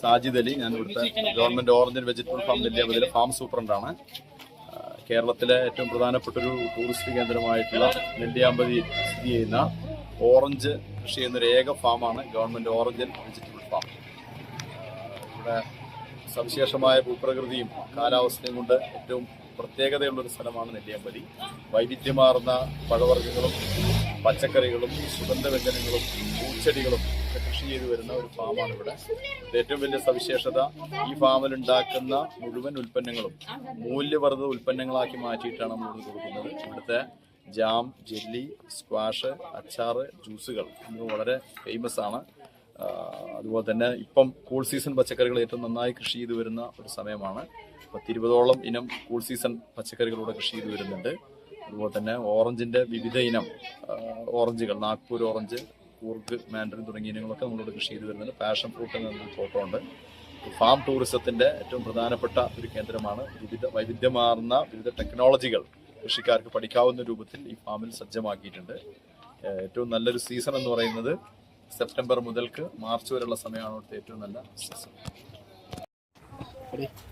സാജിദ് അലി ഞാൻ ഇവിടുത്തെ government orange vegetable farm നെല്ലിയാമ്പതിലെ ഫാം സൂപ്രണ്ടാണ്. കേരളത്തിലെ ഏറ്റവും പ്രധാനപ്പെട്ട ഒരു ടൂറിസ്റ്റ് കേന്ദ്രമായിട്ടുള്ള നെല്ലിയാമ്പതി സ്ഥിതി ചെയ്യുന്ന ഓറഞ്ച് കൃഷി ചെയ്യുന്ന ഒരു ഏക ഫാമാണ് ഗവൺമെന്റ് ഓറഞ്ച് വെജിറ്റബിൾ ഫാം. ഇവിടെ സവിശേഷമായ ഭൂപ്രകൃതിയും കാലാവസ്ഥയും കൊണ്ട് ഏറ്റവും പ്രത്യേകതയുള്ള ഒരു സ്ഥലമാണ് നെല്ലിയാമ്പതി. വൈവിധ്യമാർന്ന പഴവർഗങ്ങളും പച്ചക്കറികളും സുഗന്ധവ്യഞ്ജനങ്ങളും പൂച്ചെടികളും ഒക്കെ കൃഷി ചെയ്തു വരുന്ന ഒരു ഫാമാണ് ഇവിടെ ഏറ്റവും വലിയ സവിശേഷത ഈ ഫാമിൽ ഉണ്ടാക്കുന്ന മുഴുവൻ ഉൽപ്പന്നങ്ങളും മൂല്യവർദ്ധിത ഉൽപ്പന്നങ്ങളാക്കി മാറ്റിയിട്ടാണ് നമ്മൾ കൊടുക്കുന്നത്. ഇവിടുത്തെ ജാം ജെല്ലി സ്ക്വാഷ് അച്ചാറ് ജ്യൂസുകൾ എന്നിവ വളരെ ഫേമസ് ആണ്. അതുപോലെ തന്നെ ഇപ്പം കൂൾ സീസൺ പച്ചക്കറികൾ ഏറ്റവും നന്നായി കൃഷി ചെയ്തു വരുന്ന ഒരു സമയമാണ്. പത്തിരുപതോളം ഇനം കൂൾ സീസൺ പച്ചക്കറികളൂടെ കൃഷി ചെയ്തു വരുന്നുണ്ട്. അതുപോലെ തന്നെ ഓറഞ്ചിന്റെ വിവിധ ഇനം ഓറഞ്ചുകൾ നാഗ്പൂർ ഓറഞ്ച് കൂർഗ് മാൻഡറിൻ തുടങ്ങിയ ഇനങ്ങളൊക്കെ നമ്മളിവിടെ കൃഷി ചെയ്ത് വരുന്നുണ്ട്. പാഷൻ ഫ്രൂട്ട് എന്ന ഫോട്ടോ ഉണ്ട് ഫാം ടൂറിസത്തിന്റെ ഏറ്റവും പ്രധാനപ്പെട്ട ഒരു കേന്ദ്രമാണ്. വിവിധ വൈവിധ്യമാർന്ന വിവിധ ടെക്നോളജികൾ കൃഷിക്കാർക്ക് പഠിക്കാവുന്ന രൂപത്തിൽ ഈ ഫാമിൽ സജ്ജമാക്കിയിട്ടുണ്ട്. ഏറ്റവും നല്ലൊരു സീസൺ എന്ന് പറയുന്നത് സെപ്റ്റംബർ മുതൽക്ക് മാർച്ച് വരെയുള്ള സമയമാണ് ഇവിടുത്തെ ഏറ്റവും നല്ല സീസൺ.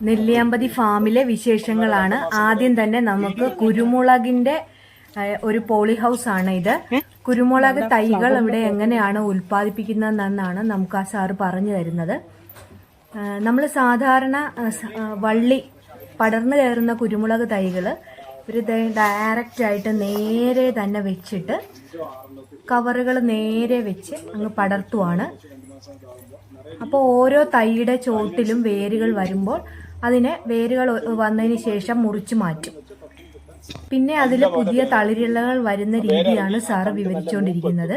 നെല്ലിയാമ്പതി ഫാമിലെ വിശേഷങ്ങളാണ്. ആദ്യം തന്നെ നമുക്ക് കുരുമുളകിന്റെ ഒരു പോളി ഹൗസ് ആണ് ഇത്. കുരുമുളക് തൈകൾ ഇവിടെ എങ്ങനെയാണ് ഉൽപ്പാദിപ്പിക്കുന്നതെന്നാണ് നമുക്ക് ആ സാറ് പറഞ്ഞു തരുന്നത്. നമ്മൾ സാധാരണ വള്ളി പടർന്നു കയറുന്ന കുരുമുളക് തൈകൾ ഒരു ഡയറക്റ്റ് ആയിട്ട് നേരെ തന്നെ വെച്ചിട്ട് കവറുകൾ നേരെ വെച്ച് അങ്ങ് പടർത്തുവാണ്. അപ്പോൾ ഓരോ തൈയുടെ ചോട്ടിലും വേരുകൾ വരുമ്പോൾ അതിനെ വേരുകൾ വന്നതിന് ശേഷം മുറിച്ചു മാറ്റും. പിന്നെ അതിൽ പുതിയ തളിരിളകൾ വരുന്ന രീതിയാണ് സാറ് വിവരിച്ചുകൊണ്ടിരിക്കുന്നത്.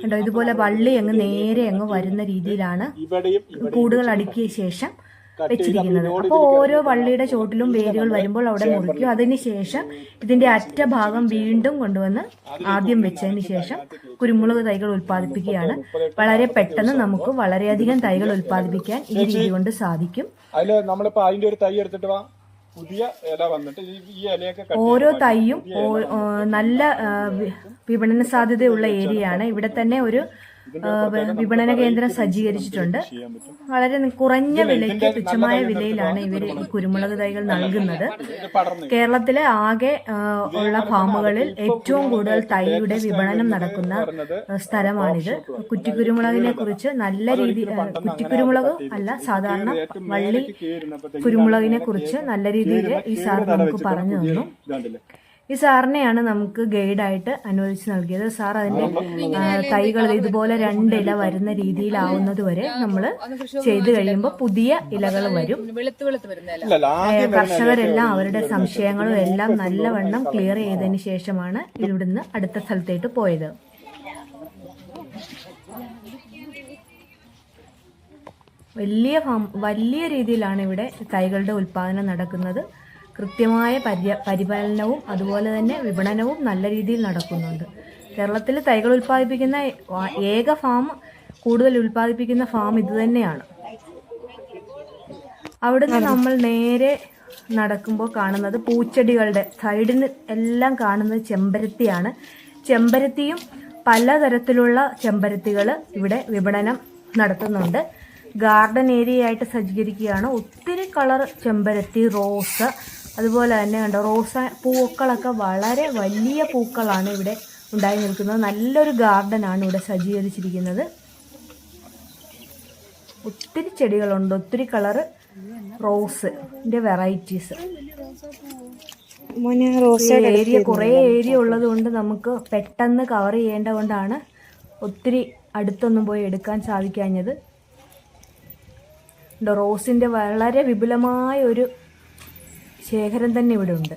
കണ്ടോ ഇതുപോലെ വള്ളി അങ്ങ് നേരെ അങ്ങ് വരുന്ന രീതിയിലാണ് കൂടുകൾ അടുക്കിയ ശേഷം വെച്ചിരിക്കുന്നത്. അപ്പോൾ ഓരോ വള്ളിയുടെ ചോട്ടിലും വേരുകൾ വരുമ്പോൾ അവിടെ മുറിക്കും. അതിനുശേഷം ഇതിന്റെ അറ്റ ഭാഗം വീണ്ടും കൊണ്ടുവന്ന് ആദ്യം വെച്ചതിന് ശേഷം കുരുമുളക് തൈകൾ ഉൽപ്പാദിപ്പിക്കുകയാണ്. വളരെ പെട്ടെന്ന് നമുക്ക് വളരെയധികം തൈകൾ ഉൽപ്പാദിപ്പിക്കാൻ ഈ രീതി കൊണ്ട് സാധിക്കും. അതിൽ നമ്മളിപ്പോ അതിന്റെ ഒരു തൈ എടുത്തിട്ട് വാ. പുതിയ ഇല വന്നിട്ട് ഈ ഇലയൊക്കെ ഓരോ തൈയും നല്ല വിപണന സാധ്യതയുള്ള ഏരിയയാണ്. ഇവിടെ തന്നെ ഒരു വിപണന കേന്ദ്രം സജ്ജീകരിച്ചിട്ടുണ്ട്. വളരെ കുറഞ്ഞ വിലയ്ക്ക് തുച്ഛമായ വിലയിലാണ് ഇവർ ഈ കുരുമുളക് തൈകൾ നൽകുന്നത്. കേരളത്തിലെ ആകെ ഉള്ള ഫാമുകളിൽ ഏറ്റവും കൂടുതൽ തൈയുടെ വിപണനം നടക്കുന്ന സ്ഥലമാണിത്. കുറ്റിക്കുരുമുളകിനെ കുറിച്ച് നല്ല രീതി ആ, കുറ്റിക്കുരുമുളക് അല്ല സാധാരണ വള്ളി കുരുമുളകിനെ കുറിച്ച് നല്ല രീതിയിൽ ഈ സാർ നമുക്ക് പറഞ്ഞു തന്നു. ഈ സാറിനെയാണ് നമുക്ക് ഗൈഡായിട്ട് അനുവദിച്ച് നൽകിയത്. സാർ അതിന്റെ തൈകൾ ഇതുപോലെ രണ്ട് ഇല വരുന്ന രീതിയിലാവുന്നത് വരെ നമ്മൾ ചെയ്തു കഴിയുമ്പോൾ പുതിയ ഇലകൾ വരും. കർഷകരെല്ലാം അവരുടെ സംശയങ്ങളും എല്ലാം നല്ലവണ്ണം ക്ലിയർ ചെയ്തതിന് ശേഷമാണ് ഇവിടുന്ന് അടുത്ത സ്ഥലത്തേക്ക് പോയത്. വലിയ ഫാം വലിയ രീതിയിലാണ് ഇവിടെ തൈകളുടെ ഉൽപാദനം നടക്കുന്നത്. കൃത്യമായ പര്യ പരിപാലനവും അതുപോലെ തന്നെ വിപണനവും നല്ല രീതിയിൽ നടക്കുന്നുണ്ട്. കേരളത്തിൽ തൈകൾ ഉൽപ്പാദിപ്പിക്കുന്ന ഏക ഫാം കൂടുതൽ ഉൽപ്പാദിപ്പിക്കുന്ന ഫാം ഇതുതന്നെയാണ് അവിടുന്ന് നമ്മൾ നേരെ നടക്കുമ്പോൾ കാണുന്നത് പൂച്ചെടികളുടെ സൈഡിന് എല്ലാം കാണുന്നത് ചെമ്പരത്തിയാണ്. ചെമ്പരത്തിയും പലതരത്തിലുള്ള ചെമ്പരത്തികൾ ഇവിടെ വിപണനം നടത്തുന്നുണ്ട്. ഗാർഡൻ ഏരിയ ആയിട്ട് സജ്ജീകരിക്കുകയാണ്. ഒത്തിരി കളർ ചെമ്പരത്തി റോസ് അതുപോലെ തന്നെ കണ്ടോ റോസ പൂക്കളൊക്കെ വളരെ വലിയ പൂക്കളാണ് ഇവിടെ ഉണ്ടായി നിൽക്കുന്നത്. നല്ലൊരു ഗാർഡനാണ് ഇവിടെ സജ്ജീകരിച്ചിരിക്കുന്നത്. ഒത്തിരി ചെടികളുണ്ട് ഒത്തിരി കളറ് റോസ് വെറൈറ്റീസ്. ഏരിയ കുറേ ഏരിയ ഉള്ളത് കൊണ്ട് നമുക്ക് പെട്ടെന്ന് കവർ ചെയ്യേണ്ട കൊണ്ടാണ് ഒത്തിരി അടുത്തൊന്നും പോയി എടുക്കാൻ സാധിക്കാഞ്ഞത്. റോസിന്റെ റോസിന്റെ വളരെ വിപുലമായ ഒരു ശേഖരം തന്നെ ഇവിടെ ഉണ്ട്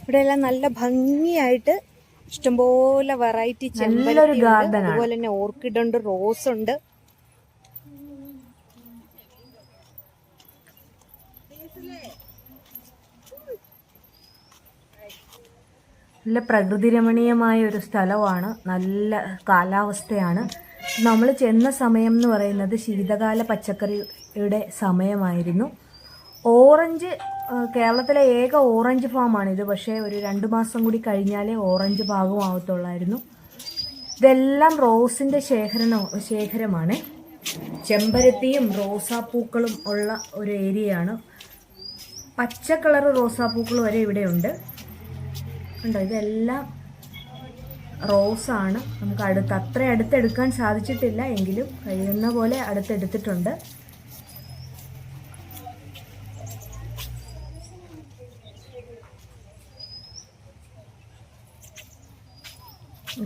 ഇവിടെ എല്ലാം നല്ല ഭംഗിയായിട്ട് ഇഷ്ടംപോലെ വെറൈറ്റി നല്ലൊരു ഗാർഡൻ അതുപോലെ തന്നെ ഓർക്കിഡ് ഉണ്ട് റോസ് ഉണ്ട്. നല്ല പ്രകൃതി രമണീയമായ ഒരു സ്ഥലമാണ്. നല്ല കാലാവസ്ഥയാണ്. നമ്മൾ ചെന്ന സമയം എന്ന് പറയുന്നത് ശീതകാല പച്ചക്കറിയുടെ സമയമായിരുന്നു. ഓറഞ്ച് കേരളത്തിലെ ഏക ഓറഞ്ച് ഫാമാണിത് പക്ഷേ ഒരു രണ്ട് മാസം കൂടി കഴിഞ്ഞാലേ ഓറഞ്ച് ഭാഗമാവത്തുള്ളായിരുന്നു ഇതെല്ലാം റോസിന്റെ ശേഖരണ ശേഖരമാണ്. ചെമ്പരത്തിയും റോസാപ്പൂക്കളും ഉള്ള ഒരു ഏരിയയാണ്. പച്ച കളർ റോസാപ്പൂക്കൾ വരെ ഇവിടെയുണ്ട്. ഉണ്ടോ ഇതെല്ലാം റോസാണ്. നമുക്ക് അടുത്ത് അത്ര അടുത്തെടുക്കാൻ സാധിച്ചിട്ടില്ല. എങ്കിലും കഴിയുന്ന പോലെ അടുത്തെടുത്തിട്ടുണ്ട്.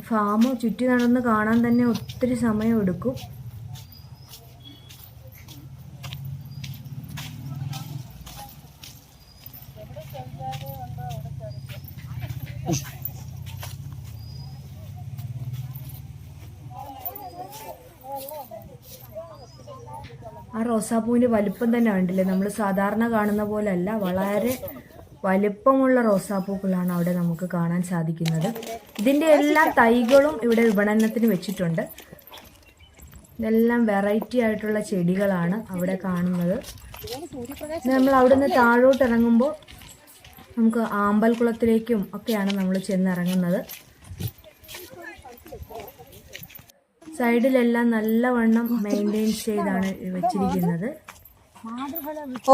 ഫാം ചുറ്റി നടന്ന് കാണാൻ തന്നെ ഒത്തിരി സമയം എടുക്കും ആ റോസാപ്പൂവിന്റെ വലിപ്പം തന്നെ കണ്ടില്ലേ? നമ്മൾ സാധാരണ കാണുന്ന പോലെ അല്ല വളരെ വലിപ്പമുള്ള റോസാപ്പൂക്കളാണ് അവിടെ നമുക്ക് കാണാൻ സാധിക്കുന്നത്. ഇതിന്റെ എല്ലാ തൈകളും ഇവിടെ വിപണനത്തിന് വെച്ചിട്ടുണ്ട്. ഇതെല്ലാം വെറൈറ്റി ആയിട്ടുള്ള ചെടികളാണ് അവിടെ കാണുന്നത്. നമ്മൾ അവിടുന്ന് താഴോട്ട് ഇറങ്ങുമ്പോൾ നമുക്ക് ആമ്പൽക്കുളത്തിലേക്കും ഒക്കെയാണ് നമ്മൾ ചെന്നിറങ്ങുന്നത്. സൈഡിലെല്ലാം നല്ലവണ്ണം മെയിന്റെയിൻ ചെയ്താണ് വെച്ചിരിക്കുന്നത്.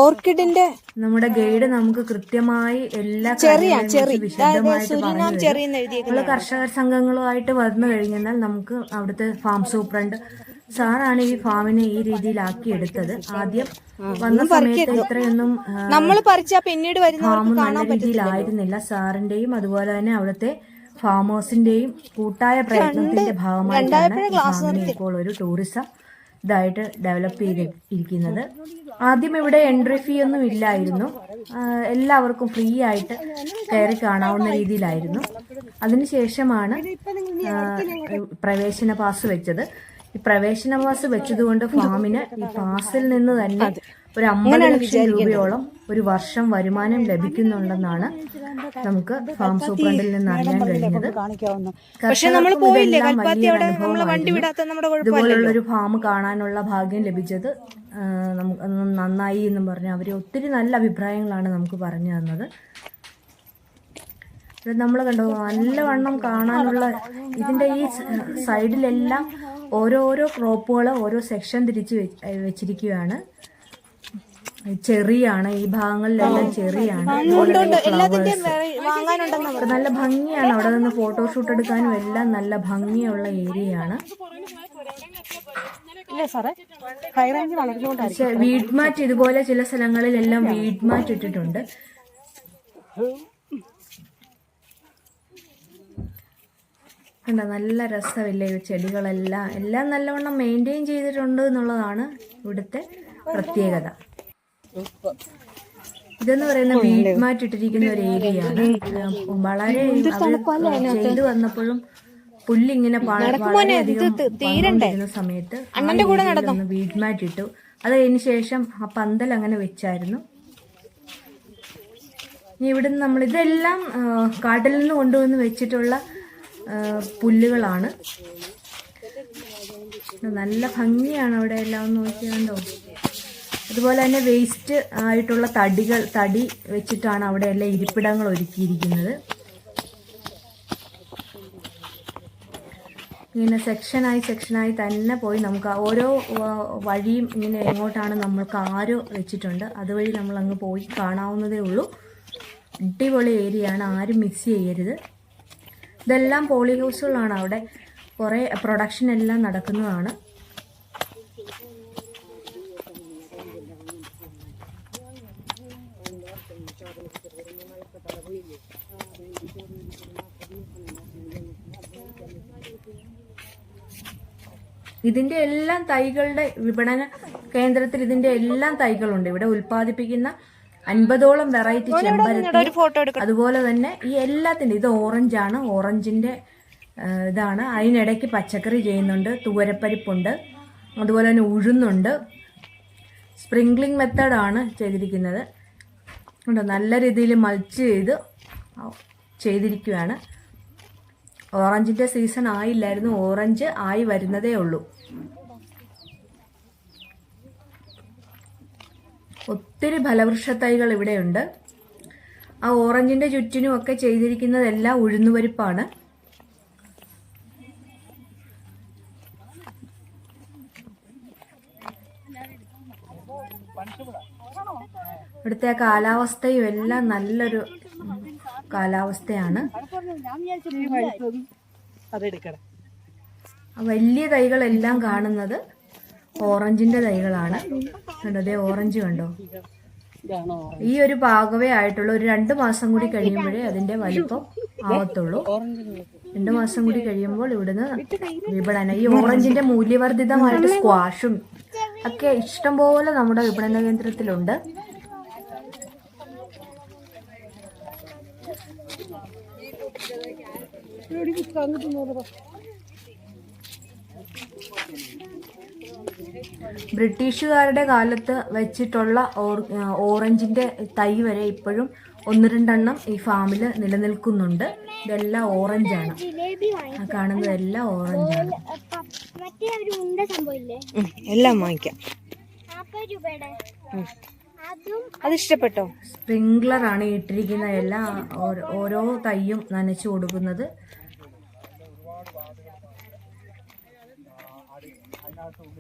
ഓർക്കിഡിന്റെ നമ്മുടെ ഗൈഡ് നമുക്ക് കൃത്യമായി എല്ലാ ചെറിയ കാര്യങ്ങളും ചെറി കുറിച്ച് വിശദമായിട്ട് സുരിനാം പറഞ്ഞു തരും. ചെറി എന്ന് കർഷക സംഘങ്ങളുമായിട്ട് വന്നു കഴിഞ്ഞാൽ നമുക്ക് അവിടുത്തെ ഫാം സൂപ്രണ്ട് സാറാണ് ഈ ഫാമിനെ ഈ രീതിയിലാക്കി എടുത്തത്. ആദ്യം വന്ന സമയത്ത് ഇത്രയൊന്നും നമ്മൾ പറിച്ചാ പിന്നീട് ഫാം വരുന്നവർക്ക് നല്ല രീതിയിലായിരുന്നില്ല. സാറിന്റെയും അതുപോലെ തന്നെ അവിടുത്തെ ഫാമേഴ്സിന്റെയും കൂട്ടായ പ്രയത്നത്തിന്റെ ഭാഗമായിട്ടാണ് ഇപ്പോൾ ഒരു ടൂറിസം ഇതായിട്ട് ഡെവലപ്പ് ചെയ്ത് ഇരിക്കുന്നത്. ആദ്യം ഇവിടെ എൻട്രി ഫീ ഒന്നും ഇല്ലായിരുന്നു. എല്ലാവർക്കും ഫ്രീ ആയിട്ട് കയറി കാണാവുന്ന രീതിയിലായിരുന്നു. അതിനുശേഷമാണ് പ്രവേശന പാസ് വെച്ചത്. ഈ പ്രവേശന പാസ് വെച്ചതുകൊണ്ട് ഫാമിന് ഈ പാസിൽ നിന്ന് തന്നെ ഒരു അമ്പത് ലക്ഷം രൂപയോളം ഒരു വർഷം വരുമാനം ലഭിക്കുന്നുണ്ടെന്നാണ് നമുക്ക് ഫാം സൂപ്രണ്ടിൽ നിന്ന് അറിയാൻ കഴിഞ്ഞത് പക്ഷെ നമ്മൾ കർഷകർക്കും പോയില്ലേ? ഇതെല്ലാം വലിയൊരു അവിടെ നമ്മൾ വണ്ടി അനുഭവമായിരുന്നു. വിടാത്ത നമ്മുടെ ഇതുപോലുള്ള ഒരു ഫാം കാണാനുള്ള ഭാഗ്യം ലഭിച്ചത് നമുക്ക് നന്നായി എന്ന് പറഞ്ഞ് അവർ ഒത്തിരി നല്ല അഭിപ്രായങ്ങളാണ് നമുക്ക് പറഞ്ഞു തന്നത്. നമ്മൾ കണ്ടോ നല്ലവണ്ണം കാണാനുള്ള ഇതിന്റെ ഈ സൈഡിലെല്ലാം ഓരോരോ ക്രോപ്പുകൾ ഓരോ സെക്ഷൻ തിരിച്ച് വെച്ചിരിക്കുകയാണ്. ചെറിയാണ് ഈ ഭാഗങ്ങളിലെല്ലാം ചെറിയാണ്. നല്ല ഭംഗിയാണ്. അവിടെ നിന്ന് ഫോട്ടോഷൂട്ട് എടുക്കാനും എല്ലാം നല്ല ഭംഗിയുള്ള ഏരിയയാണ്. പക്ഷെ വീഡ് മാറ്റ് ഇതുപോലെ ചില സ്ഥലങ്ങളിലെല്ലാം വീഡ് മാറ്റ് ഇട്ടിട്ടുണ്ട്. കണ്ടോ നല്ല രസമില്ലേ ഈ ചെടികളെല്ലാം. എല്ലാം നല്ലവണ്ണം മെയിന്റെയിൻ ചെയ്തിട്ടുണ്ട് എന്നുള്ളതാണ് ഇവിടുത്തെ പ്രത്യേകത. ഇതെന്ന് പറയുന്ന മാറ്റ് ഇട്ടിരിക്കുന്ന ഒരു ഏരിയയാണ്. വളരെ ചെയ്ത് വന്നപ്പോഴും പുല്ലിങ്ങനെ വളരെയധികം സമയത്ത് അണ്ണന്റെ കൂടെ നടന്നു? ഇട്ടു അത് കഴിഞ്ഞ ശേഷം ആ പന്തൽ അങ്ങനെ വെച്ചായിരുന്നു. ഇനി ഇവിടുന്ന് നമ്മൾ ഇതെല്ലാം കാട്ടിൽ നിന്ന് കൊണ്ടുവന്ന് വെച്ചിട്ടുള്ള പുല്ലുകളാണ്. നല്ല ഭംഗിയാണ് അവിടെ എല്ലാം നോക്കിയാണ്ടോ? അതുപോലെ തന്നെ വേസ്റ്റ് ആയിട്ടുള്ള തടികൾ തടി വെച്ചിട്ടാണ് അവിടെ എല്ലാം ഇരിപ്പിടങ്ങൾ ഒരുക്കിയിരിക്കുന്നത്. ഇങ്ങനെ സെക്ഷനായി സെക്ഷനായി തന്നെ പോയി നമുക്ക് ഓരോ വഴിയും ഇങ്ങനെ എങ്ങോട്ടാണ് നമ്മൾക്ക് ആരോ വെച്ചിട്ടുണ്ട് അതുവഴി നമ്മൾ അങ്ങ് പോയി കാണാവുന്നതേ ഉള്ളൂ. അടിപൊളി ഏരിയ ആണ് ആരും മിസ് ചെയ്യരുത്. ഇതെല്ലാം പോളി ഹൗസുകളാണ് അവിടെ. കുറേ പ്രൊഡക്ഷൻ എല്ലാം നടക്കുന്നതാണ്. ഇതിന്റെ എല്ലാം തൈകളുടെ വിപണന കേന്ദ്രത്തിൽ ഇതിന്റെ എല്ലാം തൈകളുണ്ട്. ഇവിടെ ഉൽപ്പാദിപ്പിക്കുന്ന അൻപതോളം വെറൈറ്റി ചെമ്പരത്തി അതുപോലെ തന്നെ ഈ എല്ലാത്തിന്റെ ഇത് ഓറഞ്ച് ആണ്. ഓറഞ്ചിന്റെ ഇതാണ്. അതിനിടയ്ക്ക് പച്ചക്കറി ചെയ്യുന്നുണ്ട്. തുവരപ്പരിപ്പുണ്ട്. അതുപോലെ തന്നെ ഉഴുന്നുണ്ട്. സ്പ്രിംഗ്ലിംഗ് മെത്തേഡാണ് ചെയ്തിരിക്കുന്നത്. നല്ല രീതിയിൽ മൾച്ച് ചെയ്ത് ചെയ്തിരിക്കുകയാണ്. ഓറഞ്ചിന്റെ സീസൺ ആയില്ലായിരുന്നു. ഓറഞ്ച് ആയി വരുന്നതേ ഉള്ളൂ. ഒത്തിരി ഫലവൃക്ഷ തൈകൾ ഇവിടെയുണ്ട്. ആ ഓറഞ്ചിന്റെ ചുറ്റിനും ഒക്കെ ചെയ്തിരിക്കുന്നതെല്ലാം ഉഴുന്നുപരിപ്പാണ്. ഇവിടുത്തെ കാലാവസ്ഥയും എല്ലാം നല്ലൊരു കാലാവസ്ഥയാണ്. വലിയ തൈകളെല്ലാം കാണുന്നത് ഓറഞ്ചിന്റെ തൈകളാണ്. കണ്ടതേ ദേ ഓറഞ്ച് കണ്ടോ? ഇതാണോ? ഈ ഒരു പാകവേ ആയിട്ടുള്ള. ഒരു രണ്ട് മാസം കൂടി കഴിയുമ്പോഴേ അതിന്റെ വലിപ്പം ആവത്തുള്ളൂ. രണ്ട് മാസം കൂടി കഴിയുമ്പോൾ ഇവിടുന്ന് വിപണന ഈ ഓറഞ്ചിന്റെ മൂല്യവർദ്ധിതമായിട്ട് സ്ക്വാഷും ഒക്കെ ഇഷ്ടംപോലെ നമ്മുടെ വിപണന കേന്ദ്രത്തിലുണ്ട്. ബ്രിട്ടീഷുകാരുടെ കാലത്ത് വെച്ചിട്ടുള്ള ഓറഞ്ചിന്റെ ഓറഞ്ചിന്റെ തൈ വരെ ഇപ്പോഴും ഒന്ന് രണ്ടെണ്ണം ഈ ഫാമിൽ നിലനിൽക്കുന്നുണ്ട്. ഇതെല്ലാം ഓറഞ്ചാണ്. കാണുന്നതെല്ലാം ഓറഞ്ചാണ്. വാങ്ങിക്കാം മറ്റേ ഒരു ഉണ്ട സംഭവം ഇല്ലേ? എല്ലാം വാങ്ങിക്കാം. അതും അത് ഇഷ്ടപ്പെട്ടോ? സ്പ്രിംഗ്ലർ ആണ് ഇട്ടിരിക്കുന്ന എല്ലാ ഓരോ- ഓരോ തൈയും നനച്ചു കൊടുക്കുന്നത്.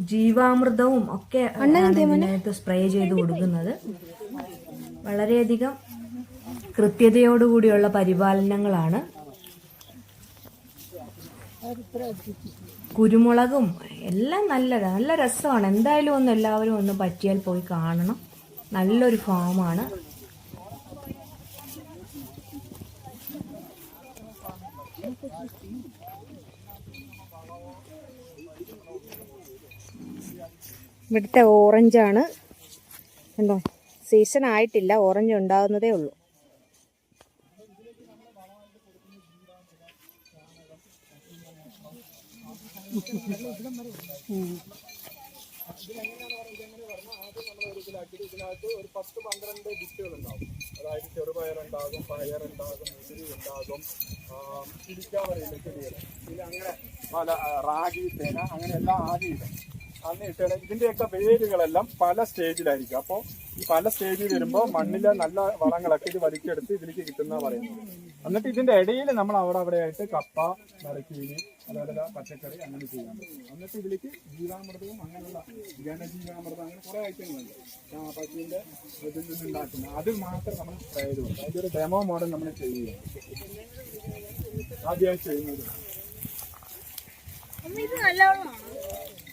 ജീവാമൃതവും ഒക്കെ ഇതിനകത്ത് സ്പ്രേ ചെയ്ത് കൊടുക്കുന്നത്. വളരെയധികം കൃത്യതയോടുകൂടിയുള്ള പരിപാലനങ്ങളാണ്. കുരുമുളകും എല്ലാം നല്ല നല്ല രസമാണ്. എന്തായാലും ഒന്ന് എല്ലാവരും ഒന്ന് പറ്റിയാൽ പോയി കാണണം. നല്ലൊരു ഫാമാണ് ഇവിടുത്തെ ഓറഞ്ചാണ് എന്തോ സീസൺ ആയിട്ടില്ല. ഓറഞ്ച് ഉണ്ടാകുന്നതേ ഉള്ളൂ. ഇതിനകത്ത് ഒരു പത്ത് പന്ത്രണ്ട് ഡിറ്റുകൾ ഉണ്ടാവും അതായത് ചെറുപയറുണ്ടാകും പയറുണ്ടാകും മുതിരി ഉണ്ടാകും ചിരിക്കാവറിയില്ല ചെടികൾ പിന്നെ അങ്ങനെ പല റാഗി തേന അങ്ങനെ എല്ലാം ആദ്യം അന്ന് ഇതിന്റെയൊക്കെ വേരുകളെല്ലാം പല സ്റ്റേജിലായിരിക്കും. അപ്പോൾ ഈ പല സ്റ്റേജിൽ വരുമ്പോൾ മണ്ണിലെ നല്ല വളങ്ങളൊക്കെ ഇത് വലിച്ചെടുത്ത് ഇതിലേക്ക് കിട്ടുന്ന പറയുന്നത്. എന്നിട്ട് ഇതിന്റെ ഇടയിൽ നമ്മൾ അവിടെ അവിടെ ആയിട്ട് കപ്പ മരക്കീന് അതുപോലെ പച്ചക്കറി അങ്ങനെ ചെയ്യാൻ പറ്റും. എന്നിട്ട് ഇതിലേക്ക് ജീവാമൃതവും അങ്ങനെയുള്ള ജനജീവാമൃതം അങ്ങനെ കുറെ ഐറ്റങ്ങളുണ്ട്. പശുവിന്റെ ഇതിൽ നിന്ന് ഉണ്ടാക്കുന്ന അത് മാത്രം നമ്മൾ ട്രൈ ചെയ്ത് അതിന്റെ ഒരു ഡെമോ മോഡൽ നമ്മൾ ചെയ്യുക ആദ്യമായി ചെയ്യുന്നത്. ഇത്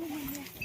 Oh my God.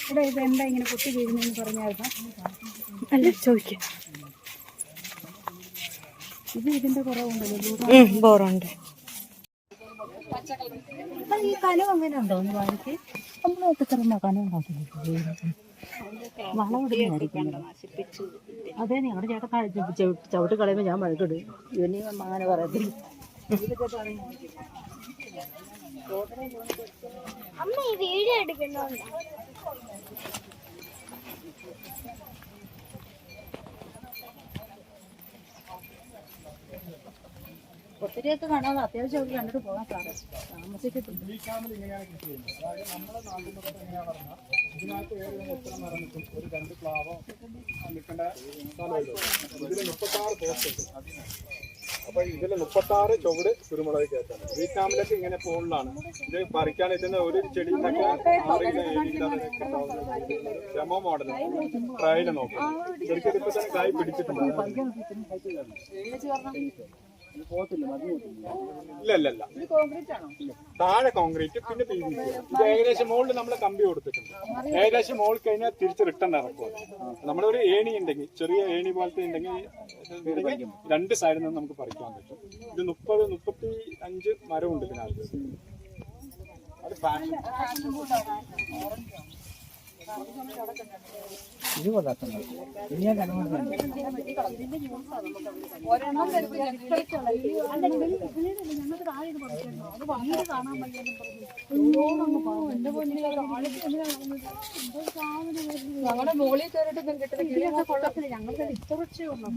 ഇവിടെ ഇത് എന്താ ഇങ്ങനെ പൊട്ടി വീഴുന്നെന്ന് പറഞ്ഞായിരുന്നു അല്ല ചോദിക്കാം. ഇത് ഇതിന്റെ കുറവുണ്ടല്ലോ ബോറുണ്ട്. ഈ കനം അങ്ങനെ ഉണ്ടോ ഒന്ന് വാങ്ങിക്ക് നമ്മളൊക്കെ തരുന്ന കനം ഉണ്ടാക്കില്ല വളമിടുന്നതായിരിക്കും അതെ ഞങ്ങളുടെ ചേട്ടൻ ചവിട്ടി കളയുമ്പോൾ ഞാൻ വഴക്കിടും. ഇവന് അങ്ങനെ പറയത്തില്ല. അമ്മ ഈ വീഡിയോ എടുക്കണ്ടോണ്ടാ ഒത്തിരിയൊക്കെ കാണാതെ അത്യാവശ്യം ഒക്കെ കണ്ടിട്ട് പോകാൻ സാറേ താമസിക്കത്തില്ല സ്ഥലമല്ലോ ഇതിൽ മുപ്പത്തി ആറ് അപ്പൊ ചുവട് കുരുമുളക് കയറ്റാണ് ഈ ക്യാമിലൊക്കെ ഇങ്ങനെ പോകുന്നതാണ് ഇത് പറിക്കാൻ ഇതിന് ഒരു ചെടി ഡെമോ മോഡൽ. ട്രയൽ നോക്കാം ശരിക്കും ഇതിപ്പോ തന്നെ കായ് പിടിച്ചിട്ടുണ്ട്. ഇല്ല ഇല്ല ഇല്ല. താഴെ കോൺക്രീറ്റ് പിന്നെ പി വി ഇത് ഏകദേശം മോളിൽ നമ്മൾ കമ്പി കൊടുത്തിട്ടുണ്ട്. ഏകദേശം മോൾ കഴിഞ്ഞാൽ തിരിച്ച് റിട്ടേൺ ഇറക്കുക. നമ്മളൊരു ഏണി ഉണ്ടെങ്കിൽ ചെറിയ ഏണി പോലത്തെ ഉണ്ടെങ്കിൽ രണ്ട് സൈഡിൽ നിന്ന് നമുക്ക് പറിക്കാൻ പറ്റും. ഇത് മുപ്പത് മുപ്പത്തി അഞ്ച് മരമുണ്ട് ഇതിനകത്ത്. അത് ഫാഷൻ ഞങ്ങൾക്ക് താഴെ ഇനിയാ പൊന്നിനെ ഞങ്ങളുടെ മുകളിൽ കയറിയിട്ട് ഞങ്ങൾക്ക് ഇത്ര ഉള്ളൂ.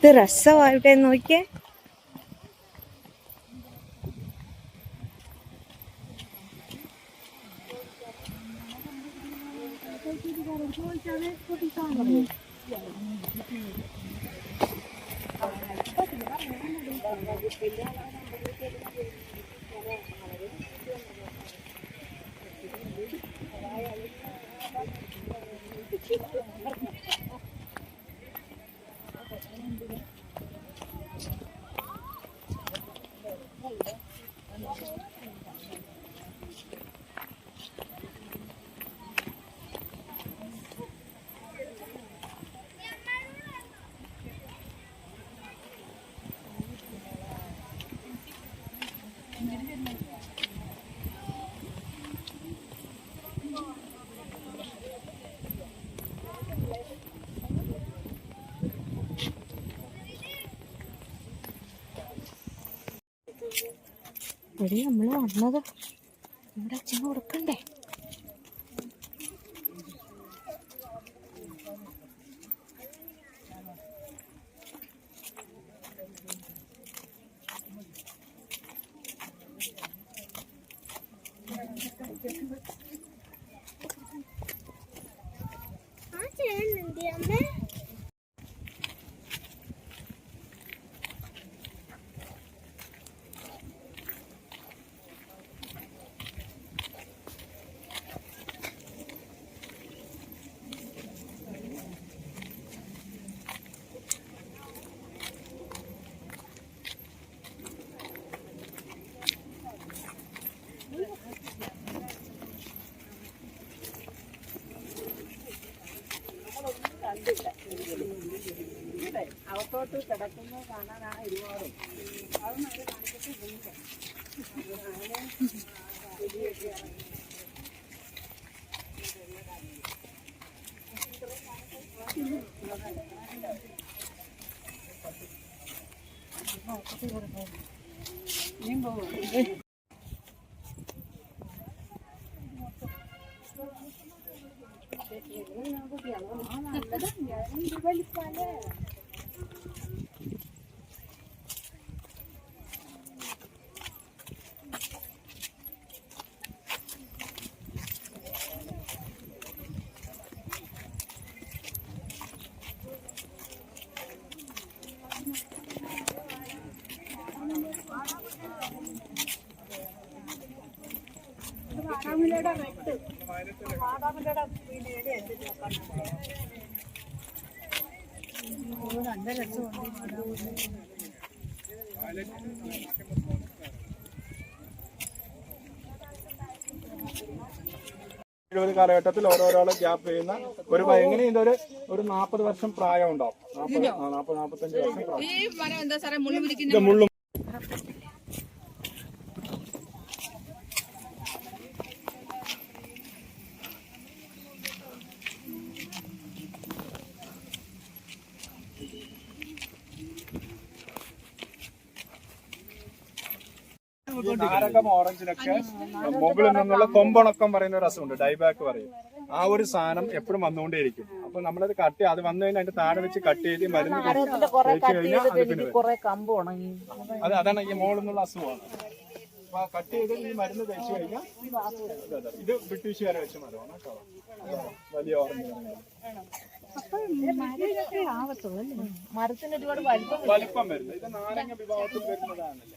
ഇത് രസമായിട്ട് നോക്കിയേ എടി നമ്മൾ വന്നത് നമ്മുടെ അച്ഛന് കൊടുക്കണ്ടേ ആ ചേട്ടനുണ്ട് അമ്മ അകത്തോട്ട് കിടക്കുന്നത് കാണാനാണ് ഒരുപാടും വാടാമുലയുടെ റെഡ് വാടാമുലയുടെ വാടാമല്ലയുടെ എഴുപത് കാലഘട്ടത്തിൽ ഓരോരാളെ ഗ്യാപ്പ് ചെയ്യുന്ന ഒരു എങ്ങനെ ഇതൊരു ഒരു നാൽപ്പത് വർഷം പ്രായം. ഉണ്ടാവും നാൽപ്പത് നാൽപ്പത്തഞ്ച് വർഷം നാരകം ഓറഞ്ചിനൊക്കെ. മുകളിൽ നിന്നുള്ള കൊമ്പണക്കം പറയുന്ന ഒരു രസമുണ്ട് ഡൈബാക്ക് പറയും. ആ ഒരു സാധനം എപ്പോഴും വന്നുകൊണ്ടേയിരിക്കും. അപ്പൊ നമ്മളത് കട്ട് അത് വന്നു കഴിഞ്ഞാൽ അതിന്റെ താഴെ വെച്ച് കട്ട് ചെയ്ത് മരുന്ന് കഴിഞ്ഞാൽ അത് അതാണ് ഈ മോളിൽ നിന്നുള്ള അസുഖമാണ് അപ്പൊ കട്ട് ചെയ്ത് ഈ മരുന്ന് കഴിച്ചു കഴിഞ്ഞാൽ. ഇത് ബ്രിട്ടീഷുകാരെ വെച്ച മരമാണ് കേട്ടോ. വലിയ ഓറഞ്ച്. മരത്തിന് ഒരുപാട് വലിപ്പം വലിപ്പം വരുന്നത്. ഇത് നാരങ്ങ വിഭാഗത്തിൽ വരുന്നതാണല്ലേ.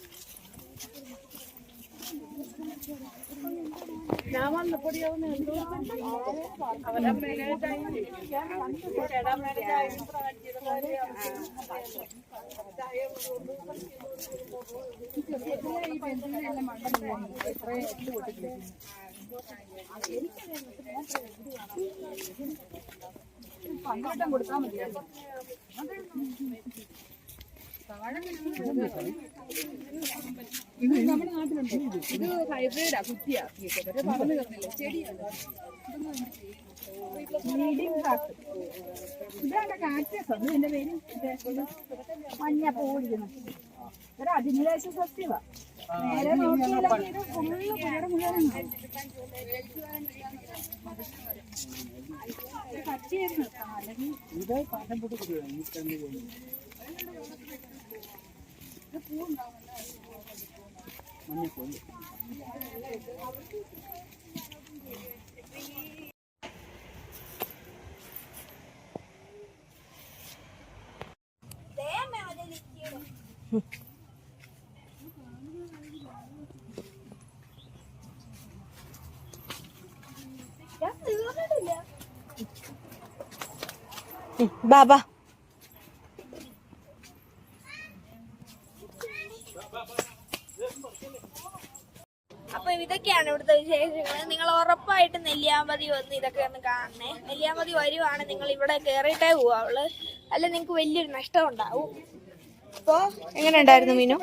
അതെല്ലാം കായകളാണ് അവരെ കായകളുള്ളതാണ് വരും വരും ഓറഞ്ചല്ലേ പറഞ്ഞത് അതെയോ ഏതാ ബ്രിട്ടീഷുകാർ അന്ന് പന്ത്രണ്ടം കൊടുത്താൽ മതിയായിരുന്നു. ഇത് നമ്മുടെ നാട്ടിലുണ്ട് ഇത് ഹൈബ്രിഡാ കുറ്റിയാ പറഞ്ഞു തന്നില്ല ചെടിയാണ് ഇതാണ് അത് എന്റെ പേര് ഇത് മഞ്ഞ പൂടിക്കുന്നു ഒരു അധിനിവേശ സസ്യവാ നേരെ നോക്കിയാൽ ഇത് ഫുള്ള് മുഴുവൻ കട്ടിയായിരുന്നു അല്ലെങ്കിൽ ബാബാ അപ്പൊ ഇതൊക്കെയാണ് ഇവിടുത്തെ വിശേഷങ്ങൾ നിങ്ങൾ ഉറപ്പായിട്ട് നെല്ലിയാമ്പതി വന്ന് ഇതൊക്കെ ഒന്ന് കാണണേ. നെല്ലിയാമ്പതി വരുവാണ് നിങ്ങൾ ഇവിടെ കയറിയിട്ടേ പോവാവുള്ളു. അല്ലെ നിങ്ങൾക്ക് വലിയൊരു നഷ്ടം ഉണ്ടാവും. എങ്ങനെ ഉണ്ടായിരുന്നു മീനു?